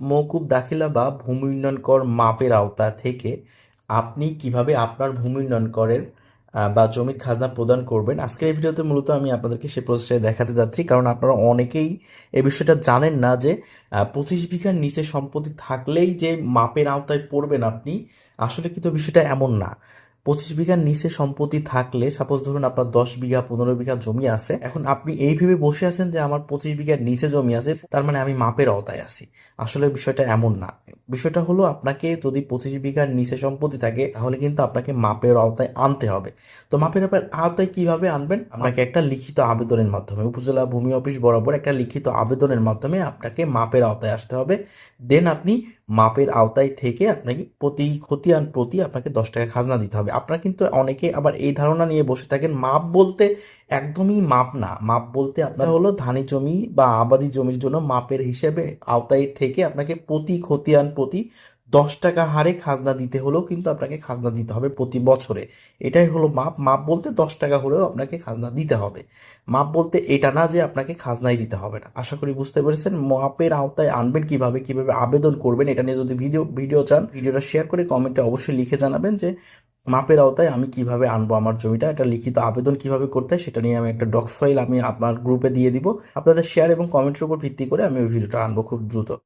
মওকুফ দাখিলা বা ভূমি উন্নয়ন কর মাপের আওতা থেকে আপনি কীভাবে আপনার ভূমি উন্নয়ন করের বা জমির খাজনা প্রদান করবেন? আজকের এই ভিডিওতে মূলত আমি আপনাদেরকে সেই প্রসেসটা দেখাতে যাচ্ছি। কারণ আপনারা অনেকেই এই বিষয়টা জানেন না যে পঁচিশ বিঘার নিচে সম্পত্তি থাকলেই যে মাপের আওতায় পড়বেন আপনি, আসলে কিন্তু বিষয়টা এমন না। পঁচিশ বিঘার নিচে সম্পত্তি থাকলে সাপোজ ধরুন আপনার দশ বিঘা, পনেরো বিঘা জমি আছে, এখন আপনি এই ভেবে বসে আছেন যে আমার পঁচিশ বিঘার নিচে জমি আছে, তার মানে আমি মাপের আওতায় আছি। আসলে বিষয়টা এমন না। বিষয়টা হলো আপনাকে যদি পঁচিশ বিঘার নিচে সম্পত্তি থাকে, তাহলে কিন্তু আপনাকে মাপের আওতায় আনতে হবে। তো মাপের আওতায়- কীভাবে আনবেন? আপনাকে একটা লিখিত আবেদনের মাধ্যমে, উপজেলা ভূমি অফিস বরাবর একটা লিখিত আবেদনের মাধ্যমে আপনাকে মাপের আওতায় আসতে হবে। দেন আপনি মাপের আওতায় থেকে আপনাকে প্রতি খতিয়ান প্রতি আপনাকে দশ টাকা খাজনা দিতে হবে। আপনারা কিন্তু অনেকে আবার এই ধারণা নিয়ে বসে থাকেন, মাপ বলতে একদমই মাপ না। মাপ বলতে আপনার হলো ধানি জমি বা আবাদি জমির জন্য মাপের হিসেবে আওতায় থেকে আপনাকে প্রতি খতিয়ান প্রতি দশ টাকা হারে খাজনা দিতে হলেও কিন্তু আপনাকে খাজনা দিতে হবে প্রতি বছরে। এটাই হলো মাপ। মাপ বলতে দশ টাকা হলেও আপনাকে খাজনা দিতে হবে। মাপ বলতে এটা না যে আপনাকে খাজনাই দিতে হবে না। আশা করি বুঝতে পেরেছেন। মাপের আওতায় আনবেন কীভাবে কীভাবে আবেদন করবেন এটা নিয়ে যদি ভিডিও ভিডিও চান, ভিডিওটা শেয়ার করে কমেন্টে অবশ্যই লিখে জানাবেন যে মাপের আওতায় আমি কীভাবে আনব আমার জমিটা, একটা লিখিত আবেদন কীভাবে করতে হয় সেটা নিয়ে আমি একটা ডক্স ফাইল আমি আপনার গ্রুপে দিয়ে দিব। আপনাদের শেয়ার এবং কমেন্টের উপর ভিত্তি করে আমি ওই ভিডিওটা আনব খুব দ্রুত।